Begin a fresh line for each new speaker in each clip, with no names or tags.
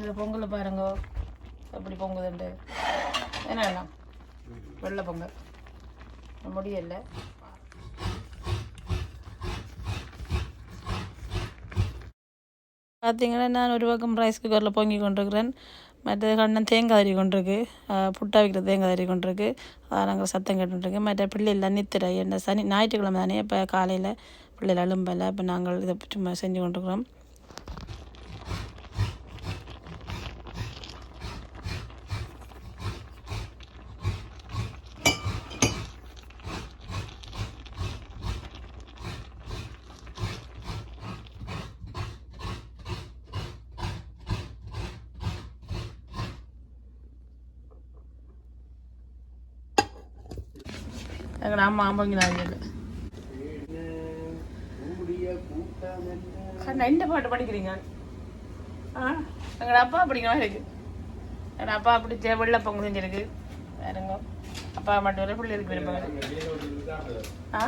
எங்களை பொங்கல் பாருங்க. எப்படி பொங்குதுண்டு என்ன வெள்ளை பொங்கல். முடியல பார்த்தீங்கன்னா நான் ஒரு பக்கம் ரைஸ் குக்கரில் பொங்கி கொண்டிருக்கிறேன். மற்ற கண்ணன் தேங்காய் அரி கொண்டிருக்கு. புட்டா வைக்கிற தேங்காய் அரி கொண்டிருக்கு. அதான் நாங்கள் சத்தம் கேட்டுருக்கு மற்ற பிள்ளைகள் நித்திரை. என்ன சனி ஞாயிற்றுக்கிழமை தானே. இப்போ காலையில் பிள்ளைகள் அலும்பலை. இப்போ நாங்கள் இதை சும்மா செஞ்சு கொண்டிருக்கிறோம். எங்கள் அம்மா பொங்கினாங்க கண்ணா இந்த பாட்டு படிக்கிறீங்க? ஆ? எங்களோட அப்பா அப்படிங்கிற மாதிரி இருக்கு. எங்கள் அப்பா பிடிச்ச வெள்ளை பொங்கல் செஞ்சிருக்கு. வேறுங்க அப்பா மட்டும் வர பிள்ளை இருக்கு விரும்புங்க ஆ?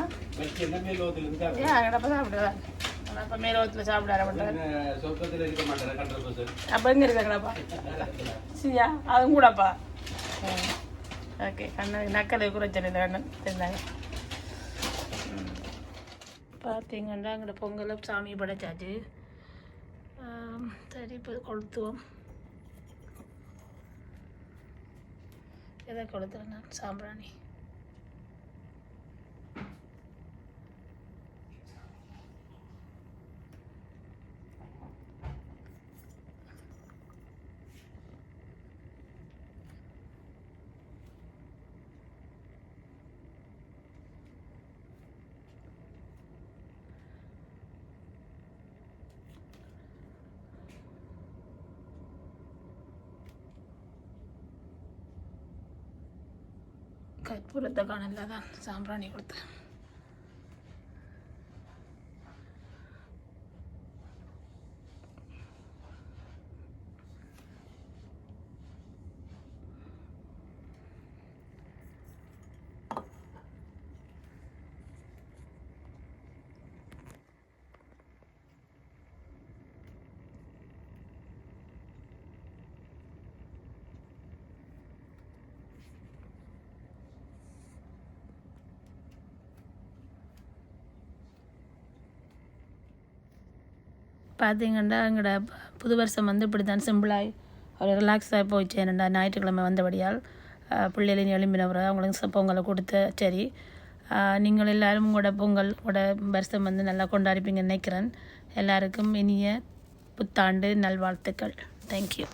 ஏன் எங்கள் அப்பா சாப்பிடுதா எங்கள் அப்பா மேலோகத்தில் சாப்பிட மாட்டார் அப்போ எங்கே இருக்கு சரியா அதுவும் கூடப்பா ஓகே கண்ணு நக்கலை கூட இல்லை கண்ணன் தெரிந்தாங்க பார்த்தீங்கன்னா அங்கே பொங்கலை சாமி படைச்சாச்சு சரி இப்போ கொளுத்துவோம் எதை கொளுத்துறேன் நான் சாம்பிராணி கற்பூரத்தை காணல தான் சாம்பிராணி பார்த்தீங்கன்னா எங்களோட புது வருஷம் வந்து இப்படி தான் சிம்பிளாக ஒரு ரிலாக்ஸாக போயிடுச்சு. என்னடா ஞாயிற்றுக்கிழமை வந்தபடியால் அஹ், பிள்ளைகளின் எழும்பினவரை அவங்களுக்கு பொங்கலை கொடுத்து சரி நீங்கள் எல்லாரும் உங்களோட பொங்கல் கூட வருஷம் வந்து நல்லா கொண்டாடிப்பீங்கன்னு நினைக்கிறேன். எல்லாருக்கும் இனிய புத்தாண்டு நல்வாழ்த்துக்கள். தேங்க்யூ